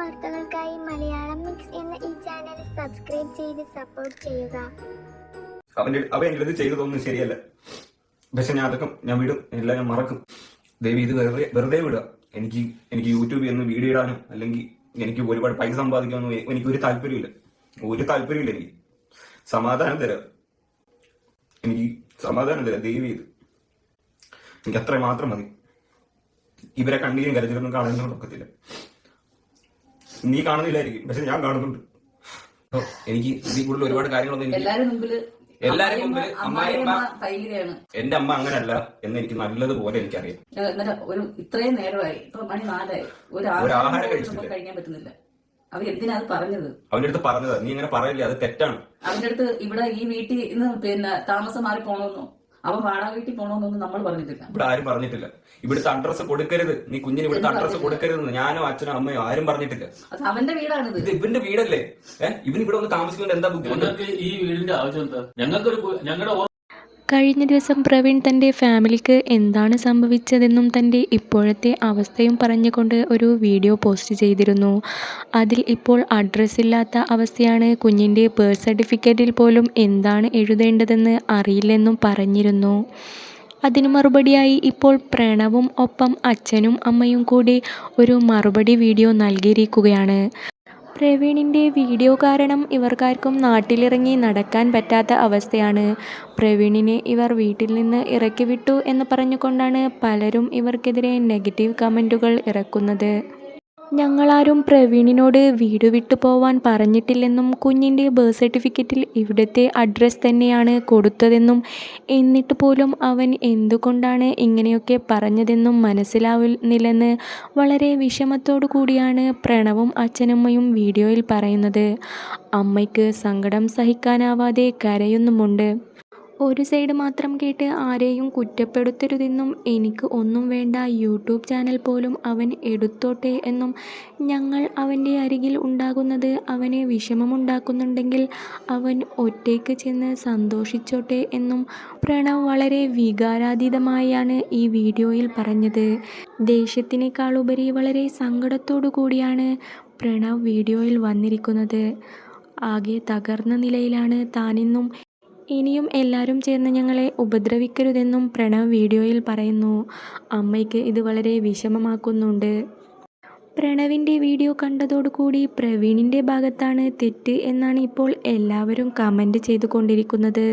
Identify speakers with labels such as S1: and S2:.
S1: വാർത്തകൾക്കായി മലയാളം മിക്സ് എന്ന ഈ ചാനൽ സബ്സ്ക്രൈബ് ചെയ്ത് സപ്പോർട്ട് ചെയ്യുക.
S2: അവന്റെ അവൻ എങ്കിലും അടുത്ത് ചെയ്തതൊന്നും ശരിയല്ല. പക്ഷെ ഞാൻ അതൊക്കെ ഞാൻ വിടും. എല്ലാം ഞാൻ മറക്കും. ദേവി ഇത് വെറുതെ വെറുതെ വിടുക. എനിക്ക് എനിക്ക് യൂട്യൂബിൽ ഒന്ന് വീഡിയോ ഇടാനും അല്ലെങ്കിൽ എനിക്ക് ഒരുപാട് പൈസ സമ്പാദിക്കാനൊന്നും എനിക്ക് ഒരു താല്പര്യമില്ല. ഒരു താല്പര്യമില്ല എനിക്ക്. സമാധാനം തരാം. എനിക്ക് സമാധാനം തരാം. ദേവി ഇത്. എനിക്ക് അത്ര മാത്രം മതി. ഇവരെ കണ്ണീരും കരച്ചിലൊന്നും കാണാനൊന്നും ഒക്കത്തില്ല. നീ കാണുന്നില്ലായിരിക്കും. പക്ഷെ ഞാൻ കാണുന്നുണ്ട്. എനിക്ക് ഇതിൽ കൂടുതൽ ഒരുപാട് കാര്യങ്ങളൊന്നും എനിക്ക്
S3: എല്ലാരും മുമ്പിൽ
S2: എല്ലാരും
S3: അമ്മായിയമ്മ-
S2: മുമ്പിൽ
S3: അമ്മായിയമ്മ
S2: അമ്മായിയമ്മ-
S3: ഭയങ്കരയാണ്
S2: എന്റെ അമ്മ അങ്ങനല്ല എന്ന് എനിക്ക് നല്ലതുപോലെ എനിക്കറിയാം.
S3: ഒരു ഇത്രയും നേരമായി ഇപ്പൊ മണി നാലായി ഒരു
S2: ഒരു ആഹാരം
S3: ആഹാരം
S2: കഴിച്ചിട്ടില്ല.
S3: കഴിക്കാൻ പറ്റുന്നില്ല. അവർ എന്തിനാ അത് പറഞ്ഞത്?
S2: അവന്റെ അടുത്ത് പറഞ്ഞത്. നീ ഇങ്ങനെ പറയില്ലേ അത് തെറ്റാണ്.
S3: അവന്റെ അടുത്ത് ഇവിടെ ഈ വീട്ടിൽ ഇന്ന് പിന്നെ താമസം മാറി പോണോന്നോ അവൻ വാടക വീട്ടിൽ പോണോന്നൊന്നും നമ്മൾ പറഞ്ഞിട്ടില്ല.
S2: ഇവിടെ ആരും പറഞ്ഞിട്ടില്ല. ഇവിടുത്തെ അഡ്രസ് കൊടുക്കരുത്. നീ കുഞ്ഞിന് ഇവിടുത്തെ അഡ്രസ് കൊടുക്കരുത് ഞാനോ അച്ഛനോ അമ്മയോ ആരും പറഞ്ഞിട്ടില്ല.
S3: അത് അവന്റെ വീടാണിത്.
S2: ഇത് ഇവന്റെ വീടല്ലേ? ഏഹ് ഇവൻ ഇവിടെ ഒന്ന് താമസിക്കുന്നത് എന്താ ബുദ്ധിമുട്ട്?
S4: ഞങ്ങൾക്ക് ഈ വീടിന്റെ ആവശ്യം എന്താ? ഞങ്ങൾക്ക് ഒരു ഞങ്ങളുടെ
S5: കഴിഞ്ഞ ദിവസം പ്രവീൺ തന്റെ ഫാമിലിക്ക് എന്താണ് സംഭവിച്ചതെന്നും തന്റെ ഇപ്പോഴത്തെ അവസ്ഥയും പറഞ്ഞുകൊണ്ട് ഒരു വീഡിയോ പോസ്റ്റ് ചെയ്തിരുന്നു. അതിൽ ഇപ്പോൾ അഡ്രസ്സ് ഇല്ലാത്ത അവസ്ഥയാണ്. കുഞ്ഞിന്റെ ബർത്ത് സർട്ടിഫിക്കറ്റിൽ പോലും എന്താണ് എഴുതേണ്ടതെന്ന് അറിയില്ലെന്നും പറഞ്ഞിരുന്നു. അതിന് മറുപടിയായി ഇപ്പോൾ പ്രണവും ഒപ്പം അച്ഛനും അമ്മയും കൂടി ഒരു മറുപടി വീഡിയോ നൽകിയിരിക്കുകയാണ്. പ്രവീണിന്റെ വീഡിയോ കാരണം ഇവർക്കാർക്കും നാട്ടിലിറങ്ങി നടക്കാൻ പറ്റാത്ത അവസ്ഥയാണ്. പ്രവീണിനെ ഇവർ വീട്ടിൽ നിന്ന് ഇറക്കി വിട്ടു എന്ന് പറഞ്ഞുകൊണ്ടാണ് പലരും ഇവർക്കെതിരെ നെഗറ്റീവ് കമന്റുകൾ ഇറക്കുന്നത്. ഞങ്ങളാരും പ്രവീണിനോട് വീട് വിട്ടു പോവാൻ പറഞ്ഞിട്ടില്ലെന്നും കുഞ്ഞിന്റെ ബർത്ത് സർട്ടിഫിക്കറ്റിൽ ഇവിടുത്തെ അഡ്രസ്സ് തന്നെയാണ് കൊടുത്തതെന്നും എന്നിട്ട് പോലും അവൻ എന്തുകൊണ്ടാണ് ഇങ്ങനെയൊക്കെ പറഞ്ഞതെന്നും മനസ്സിലാവുന്നില്ലെന്ന് വളരെ വിഷമത്തോടു കൂടിയാണ് പ്രണവും അച്ഛനമ്മയും വീഡിയോയിൽ പറയുന്നത്. അമ്മയ്ക്ക് സങ്കടം സഹിക്കാനാവാതെ കരയുന്നുമുണ്ട്. ഒരു സൈഡ് മാത്രം കേട്ട് ആരെയും കുറ്റപ്പെടുത്തരുതെന്നും എനിക്ക് ഒന്നും വേണ്ട യൂട്യൂബ് ചാനൽ പോലും അവൻ എടുത്തോട്ടെ എന്നും ഞങ്ങൾ അവന്റെ അരികിൽ ഉണ്ടാകുന്നത് അവന് വിഷമമുണ്ടാക്കുന്നുണ്ടെങ്കിൽ അവൻ ഒറ്റയ്ക്ക് ചെന്ന് സന്തോഷിച്ചോട്ടെ എന്നും പ്രണവ് വളരെ വികാരാതീതമായാണ് ഈ വീഡിയോയിൽ പറഞ്ഞത്. ദേഷ്യത്തിനേക്കാളുപരി വളരെ സങ്കടത്തോടു കൂടിയാണ് പ്രണവ് വീഡിയോയിൽ വന്നിരിക്കുന്നത്. ആകെ തകർന്ന നിലയിലാണ് താനിന്നും ഇനിയും എല്ലാവരും ചേർന്ന് ഞങ്ങളെ ഉപദ്രവിക്കരുതെന്നും പ്രണവ് വീഡിയോയിൽ പറയുന്നു. അമ്മയ്ക്ക് ഇത് വളരെ വിഷമമാക്കുന്നുണ്ട്. പ്രണവിന്റെ വീഡിയോ കണ്ടതോടുകൂടി പ്രവീണിന്റെ ഭാഗത്താണ് തെറ്റ് എന്നാണ് ഇപ്പോൾ എല്ലാവരും കമന്റ് ചെയ്തുകൊണ്ടിരിക്കുന്നത്.